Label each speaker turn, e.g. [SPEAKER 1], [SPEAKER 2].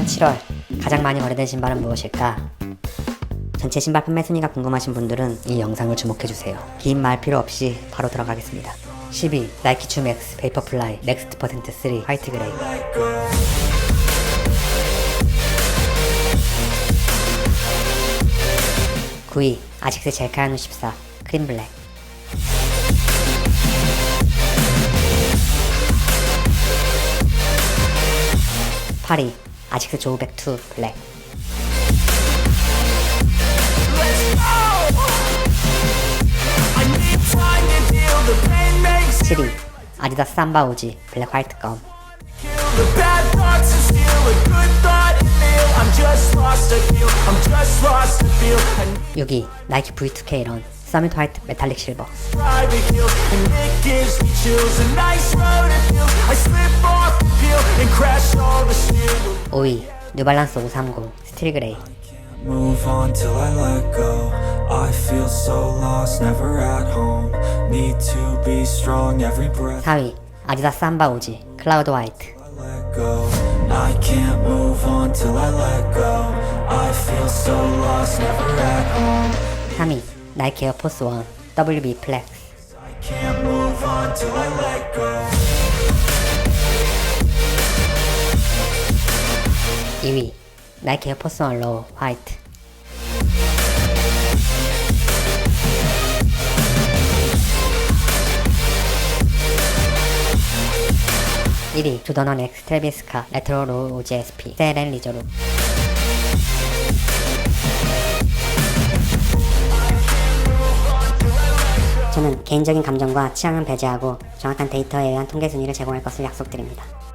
[SPEAKER 1] 2024년 7월 가장 많이 거래된 신발은 무엇일까? 전체 신발 판매 순위가 궁금하신 분들은 이 영상을 주목해주세요. 긴 말 필요 없이 바로 들어가겠습니다. 12. 나이키 춤엑스 베이퍼플라이 넥스트 퍼센트 3 화이트 그레이 9위 아식스 젤카야누 14 크림 블랙 8위 아식스 조우백 2 블랙
[SPEAKER 2] I need time to heal. The pain makes
[SPEAKER 1] 7위 아디다스 삼바 오지 블랙 화이트 껌 6위 나이키 V2K 런 서밋 화이트 메탈릭 실버
[SPEAKER 2] try to heal, and it gives me chills. A nice road to feel. I slip off the peel and crash all the steel.
[SPEAKER 1] 5위 뉴발란스 530 스틸 그레이
[SPEAKER 3] Move on till I let go. I feel so lost, never at home. Need to be strong every breath
[SPEAKER 1] 4위 아디다스 삼바 오지 클라우드 화이트
[SPEAKER 3] I let go. I can't move on till I let go. I feel so lost, never at home.
[SPEAKER 1] 3위 나이키 에어포스 1 WB 플렉스
[SPEAKER 3] I can't move on till I let go.
[SPEAKER 1] 2위 나이키 1 로우 화이트 1위 조던원 엑스 트레비스카 레트로 로우 OGSP 세렌 리저루 저는 개인적인 감정과 취향은 배제하고 정확한 데이터에 의한 통계 순위를 제공할 것을 약속드립니다.